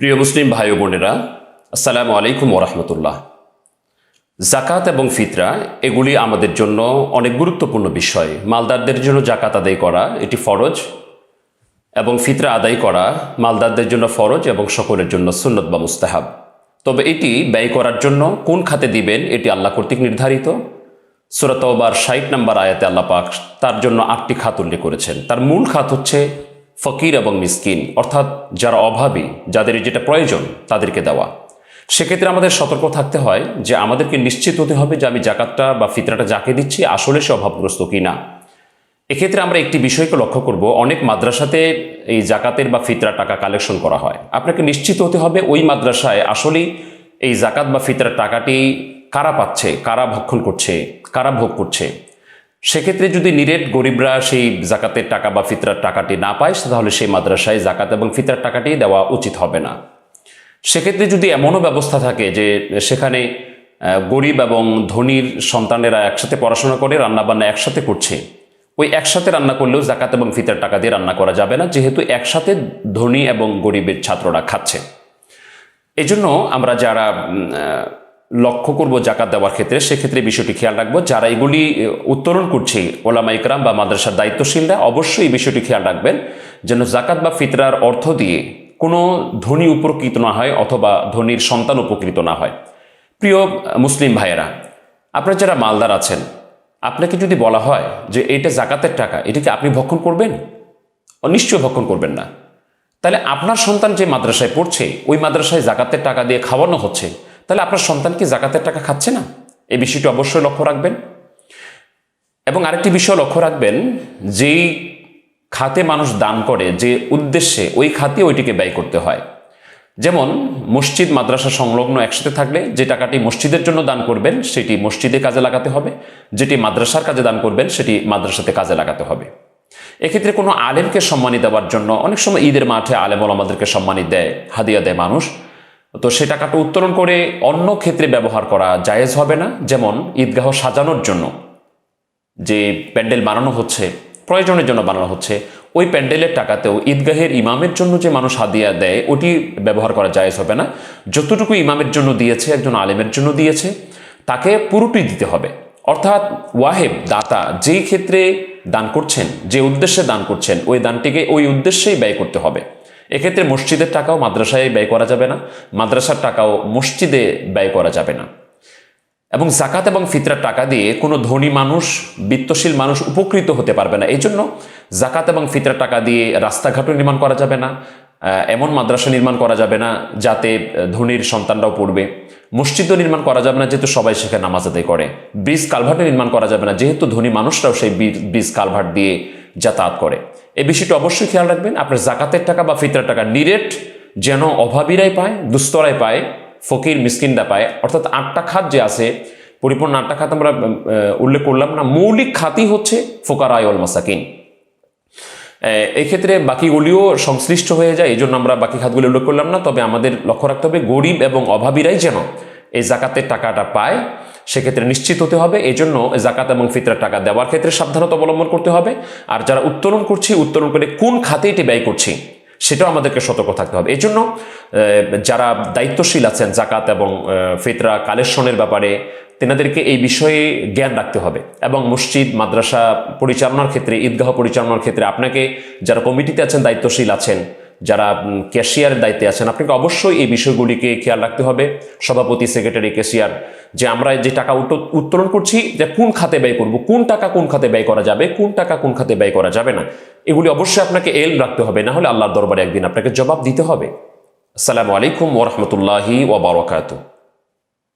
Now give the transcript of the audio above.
প্রিয় মুসলিম ভাই বোনেরা, আসসালামু আলাইকুম ওরহমতুল্লাহ জাকাত এবং ফিতরা, এগুলি আমাদের জন্য অনেক গুরুত্বপূর্ণ বিষয়। মালদারদের জন্য জাকাত আদায় করা, এটি ফরজ, এবং ফিতরা আদায় করা মালদারদের জন্য ফরজ এবং সকলের জন্য সুন্নত বা মুস্তাহাব। তবে এটি ব্যয় করার জন্য কোন খাতে দিবেন, এটি আল্লাহ কর্তৃক নির্ধারিত। সুরতবার ষাট নম্বর আয়াতে আল্লাহ পাক তার জন্য আটটি খাত উল্লেখ করেছেন। তার মূল খাত হচ্ছে ফকির এবং মিসকিন, অর্থাৎ যারা অভাবী, যাদের যেটা প্রয়োজন তাদেরকে দেওয়া। সেক্ষেত্রে আমাদের সতর্ক থাকতে হয় যে আমাদেরকে নিশ্চিত হতে হবে যে আমি জাকাতটা বা ফিতরাটা যাকে দিচ্ছি আসলে সে অভাবগ্রস্ত কি না এক্ষেত্রে আমরা একটি বিষয়কে লক্ষ্য করব, অনেক মাদ্রাসাতে এই জাকাতের বা ফিতরা টাকা কালেকশন করা হয়। আপনাকে নিশ্চিত হতে হবে ওই মাদ্রাসায় আসলেই এই জাকাত বা ফিতরার টাকাটি কারা পাচ্ছে, কারা ভক্ষণ করছে, কারা ভোগ করছে। সেক্ষেত্রে যদি নিরেট গরিবরা সেই জাকাতের টাকা বা ফিতরার টাকাটি না পায়, তাহলে সেই মাদ্রাসায় জাকাত এবং ফিতরার টাকাটি দেওয়া উচিত হবে না। সেক্ষেত্রে যদি এমনও ব্যবস্থা থাকে যে সেখানে গরিব এবং ধনীর সন্তানেরা একসাথে পড়াশোনা করে, রান্নাবান্না একসাথে করছে, ওই একসাথে রান্না করলেও জাকাত এবং ফিতার টাকা দিয়ে রান্না করা যাবে না, যেহেতু একসাথে ধনী এবং গরিবের ছাত্ররা খাচ্ছে। এজন্য আমরা যারা লক্ষ্য করব জাকাত দেওয়ার ক্ষেত্রে, সেক্ষেত্রে বিষয়টি খেয়াল রাখব। যারা এগুলি উত্তোলন করছে ওলামা ইকরাম বা মাদ্রাসার দায়িত্বশীলরা, অবশ্যই এই বিষয়টি খেয়াল রাখবেন যেন জাকাত বা ফিতরার অর্থ দিয়ে কোনো ধনী উপকৃত না হয় অথবা ধনীর সন্তান উপকৃত না হয়। প্রিয় মুসলিম ভাইয়েরা, আপনার যারা মালদার আছেন, আপনাকে যদি বলা হয় যে এটা জাকাতের টাকা এটাকে আপনি ভক্ষণ করবেন? নিশ্চয় ভক্ষণ করবেন না। তাহলে আপনার সন্তান যে মাদ্রাসায় পড়ছে, ওই মাদ্রাসায় জাকাতের টাকা দিয়ে খাওয়ানো হচ্ছে তাহলে আপনার সন্তান কি জাকাতের টাকা খাচ্ছে না? এই বিষয়টি অবশ্যই লক্ষ্য রাখবেন। এবং আরেকটি বিষয় লক্ষ্য রাখবেন, যেই খাতে মানুষ দান করে, যে উদ্দেশ্যে ওই খাতে ওইটিকে ব্যয় করতে হয়। যেমন মসজিদ, মাদ্রাসা সংলগ্ন একসাথে থাকলে যে টাকাটি মসজিদের জন্য দান করবেন, সেটি মসজিদে কাজে লাগাতে হবে। যেটি মাদ্রাসার কাজে দান করবেন, সেটি মাদ্রাসাতে কাজে লাগাতে হবে। এক্ষেত্রে কোনো আলেমকে সম্মানী দেওয়ার জন্য অনেক সময় ঈদের মাঠে আলেম আমাদেরকে সম্মানী দেয়, হাদিয়া দেয় মানুষ। তো সে টাকাটা উত্তোলন করে অন্য ক্ষেত্রে ব্যবহার করা জায়েজ হবে না, যেমন ঈদগাহ সাজানোর জন্য। যে প্যান্ডেল বানানো হচ্ছে, প্রয়োজনের জন্য বানানো হচ্ছে, ওই প্যান্ডেলের টাকাতেও ঈদগাহের ইমামের জন্য যে মানুষ হাদিয়া দেয়, ওটি ব্যবহার করা জায়েজ হবে না। যতটুকু ইমামের জন্য দিয়েছে, একজন আলেমের জন্য দিয়েছে, তাকে পুরোটি দিতে হবে। অর্থাৎ ওয়াহেব, দাতা, যেই ক্ষেত্রে দান করছেন, যে উদ্দেশ্যে দান করছেন, ওই দানটিকে ওই উদ্দেশ্যেই ব্যয় করতে হবে। এক্ষেত্রে মসজিদের টাকাও মাদ্রাসায় ব্যয় করা যাবে না, মাদ্রাসার টাকাও মসজিদে ব্যয় করা যাবে না। এবং জাকাত এবং ফিতরার টাকা দিয়ে কোনো ধনী মানুষ, বিত্তশীল মানুষ উপকৃত হতে পারবে না। এই জন্য জাকাত এবং ফিতরার টাকা দিয়ে রাস্তাঘাটও নির্মাণ করা যাবে না এমন মাদ্রাসা নির্মাণ করা যাবে না যাতে ধনীর সন্তানরাও পড়বে। মসজিদও নির্মাণ করা যাবে না যেহেতু সবাই সেখানে নামাজ আদায় করে। ব্রিজ কালভার্টও নির্মাণ করা যাবে না যেহেতু ধনী মানুষরাও সেই ব্রিজ কালভার্ট দিয়ে যাতায়াত করে। এই বিষয়টি অবশ্যই খেয়াল রাখবেন। আপনার জাকাতের টাকা বা ফিতরার টাকা নিরেট যেন অভাবীরাই পায়, দুস্তরাই পায়, ফকির, মিসকিনরা পায়। অর্থাৎ আটটা খাত যে আছে, পরিপূর্ণ আটটা খাত আমরা উল্লেখ করলাম না, মৌলিক খাতই হচ্ছে ফোকারায় অল মাসাকিন। এক্ষেত্রে বাকিগুলিও সংশ্লিষ্ট হয়ে যায় এই জন্য আমরা বাকি খাতগুলি উল্লেখ করলাম না, তবে আমাদের লক্ষ্য রাখতে হবে গরিব এবং অভাবীরাই যেন এই জাকাতের টাকাটা পায়। সেক্ষেত্রে নিশ্চিত হতে হবে। এই জন্য জাকাত এবং ফিতরার টাকা দেওয়ার ক্ষেত্রে সাবধানতা অবলম্বন করতে হবে। আর যারা উত্তোলন করছি, উত্তোলন করে কোন খাতে এটি ব্যয় করছি, সেটাও আমাদেরকে সতর্ক থাকতে হবে। এই জন্য যারা দায়িত্বশীল আছেন জাকাত এবং ফিতরা কালেকশনের ব্যাপারে, তেনাদেরকে এই বিষয়ে জ্ঞান রাখতে হবে। এবং মসজিদ, মাদ্রাসা পরিচালনার ক্ষেত্রে, ঈদগাহ পরিচালনার ক্ষেত্রে আপনাকে, যারা কমিটিতে আছেন, দায়িত্বশীল আছেন যারা ক্যাশিয়ারের দায়িত্বে আছেন, আপনাকে অবশ্যই এই বিষয়গুলিকে খেয়াল রাখতে হবে। সভাপতি সেক্রেটারি ক্যাশিয়ার যে আমরা যে টাকা উত্তো- উত্তোলন করছি, যে কোন খাতে ব্যয় করব, কোন টাকা কোন খাতে ব্যয় করা যাবে, কোন টাকা কোন খাতে ব্যয় করা যাবে না, এগুলি অবশ্যই আপনাকে এল রাখতে হবে, না হলে আল্লাহর দরবারে একদিন আপনাকে জবাব দিতে হবে। আসসালামু আলাইকুম ওরহমতুল্লাহি ওবরাকাতু